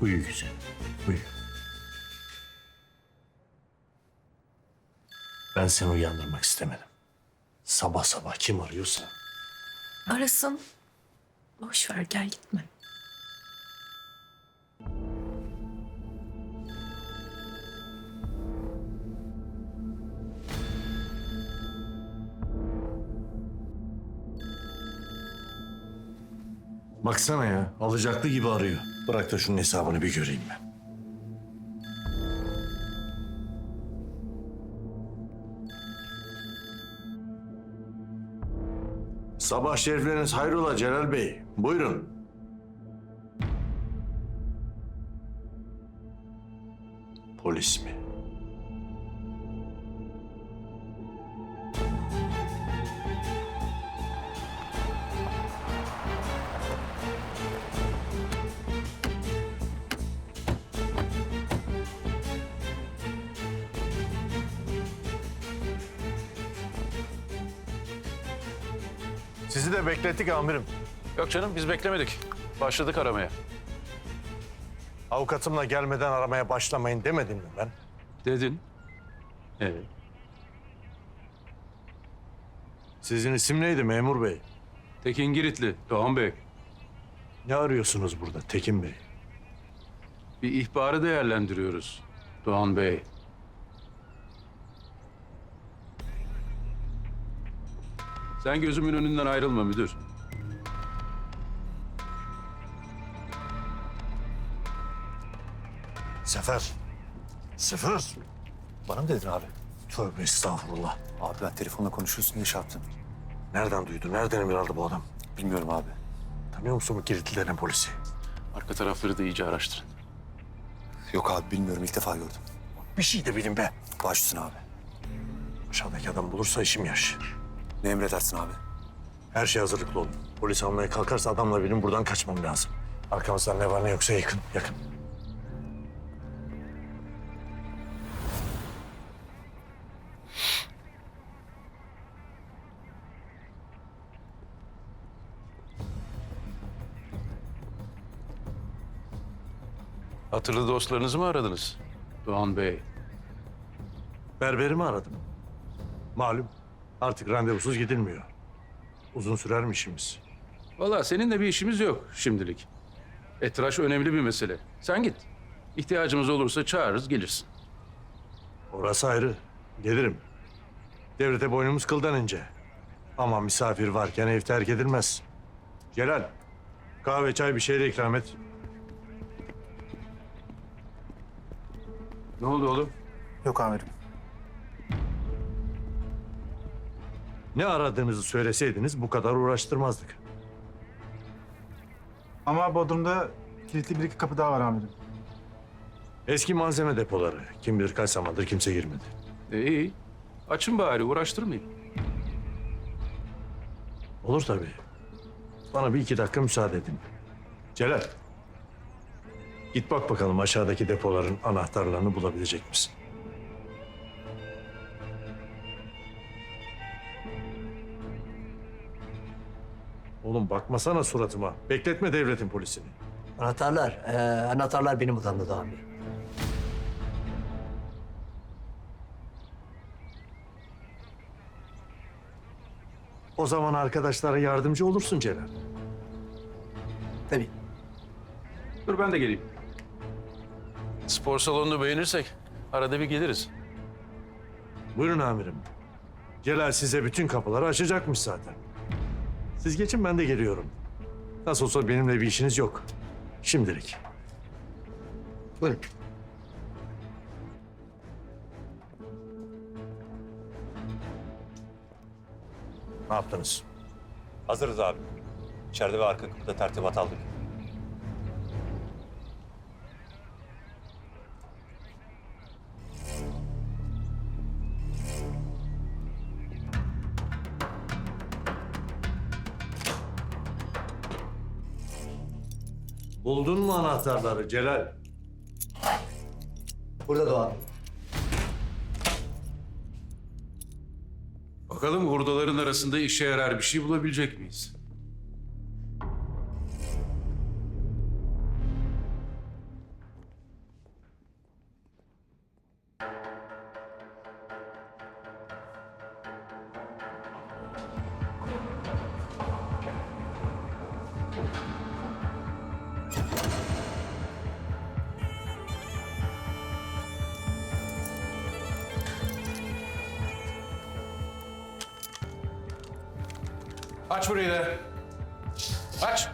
Uyu güzel. Uyu. Ben seni uyandırmak istemedim. Sabah sabah kim arıyorsa. Arasın. Boş ver gel gitme. Baksana ya alacaklı gibi arıyor. Bırak da şunun hesabını bir göreyim ben. Sabah şerifleriniz hayrola Celal Bey. Buyurun. Polis mi? Sizi de beklettik amirim. Yok canım biz beklemedik. Başladık aramaya. Avukatımla gelmeden aramaya başlamayın demedim mi ben? Dedin. Evet. Sizin isim neydi memur bey? Tekin Giritli, Doğan Bey. Ne arıyorsunuz burada Tekin Bey? Bir ihbarı değerlendiriyoruz. Doğan Bey. Sen gözümün önünden ayrılma müdür. Sefer. Sefer. Bana mı dedin abi? Tövbe estağfurullah. Abi ben telefonla konuşuyorsun diye şey yaptım. Nereden duydu? Nereden emir aldı bu adam? Bilmiyorum abi. Tanıyor musun bu Giritli denen polisi? Arka tarafları da iyice araştırın. Yok abi bilmiyorum ilk defa gördüm. Bir şey de bilin be. Baş üstüne abi. Aşağıdaki adam bulursa işim yaş. Ne emredersin abi? Her şey hazırlıklı olun. Polis almaya kalkarsa adamla benim buradan kaçmam lazım. Arkamızdan ne var ne yoksa yakın, yakın. Hatırlı dostlarınızı mı aradınız? Doğan Bey. Berberimi aradım. Malum artık randevusuz gidilmiyor. Uzun sürer mi işimiz? Vallahi seninle bir işimiz yok şimdilik. E tıraş önemli bir mesele. Sen git. İhtiyacımız olursa çağırırız gelirsin. Orası ayrı. Gelirim. Devlete boynumuz kıldan ince. Ama misafir varken ev terk edilmez. Celal, kahve çay bir şeyle ikram et. Ne oldu oğlum? Yok amirim. Ne aradığınızı söyleseydiniz bu kadar uğraştırmazdık. Ama Bodrum'da kilitli bir iki kapı daha var amirim. Eski malzeme depoları. Kim bilir kaç zamandır kimse girmedi. E, iyi. Açın bari uğraştırmayın. Olur tabii. Bana bir iki dakika müsaade edin. Celal. Git bak bakalım aşağıdaki depoların anahtarlarını bulabilecek misin? Oğlum bakmasana suratıma. Bekletme devletin polisini. Anahtarlar, eee, anahtarlar benim odamda Doğan Bey. O zaman arkadaşlara yardımcı olursun Celal. Tabii. Dur ben de geleyim. Spor salonunu beğenirsek arada bir geliriz. Buyurun amirim. Celal size bütün kapıları açacakmış zaten. Siz geçin ben de geliyorum. Nasıl olsa benimle bir işiniz yok. Şimdilik. Buyurun. Ne yaptınız? Hazırız abi. İçeride ve arka kapıda tertibat aldık. Buldun mu anahtarları Celal? Burada Doğan. Bakalım hurdaların arasında işe yarar bir şey bulabilecek miyiz? Aç burayı da. Aç.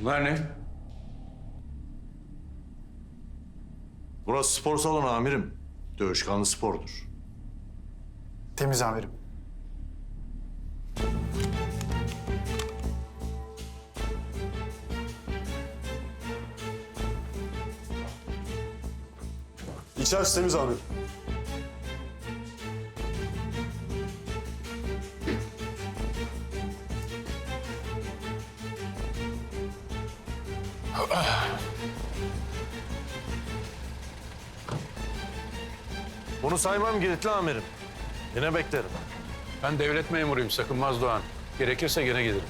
Bunlar ne? Burası spor salonu amirim. Dövüşkanlı spordur. Temiz amirim. İçerisi temiz abi. Bunu saymam kilitli amirim. Yine beklerim. Ben devlet memuruyum sakınmaz Doğan. Gerekirse gene gelirim.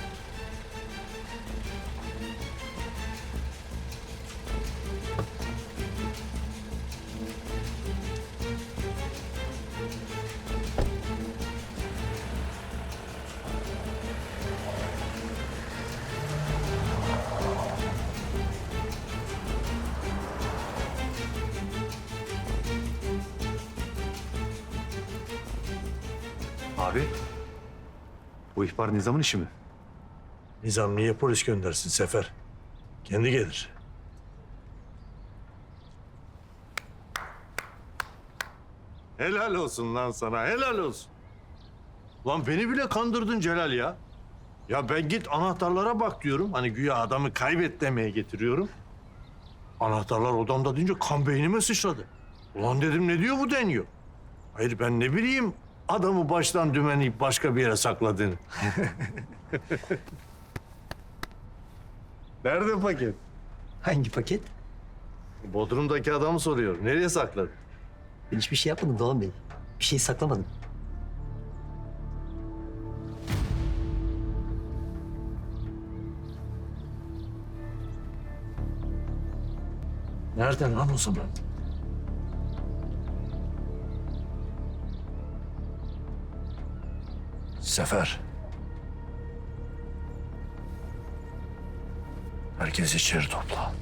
Abi. Bu ihbar Nizam'ın işi mi? Nizam niye polis göndersin Sefer? Kendi gelir. Helal olsun lan sana, helal olsun. Lan beni bile kandırdın Celal ya. Ya ben git anahtarlara bak diyorum. Hani güya adamı kaybet demeye getiriyorum. Anahtarlar odamda deyince kan beynime sıçradı. Ulan dedim ne diyor bu deniyor. Hayır ben ne bileyim adamı baştan dümenleyip başka bir yere sakladığını. Nerede paket? Hangi paket? Bodrum'daki adamı soruyor. Nereye sakladın? Ben hiçbir şey yapmadım Doğan Bey. Bir şey saklamadım. Nereden lan o zaman? Sefer. Herkes içeri topla.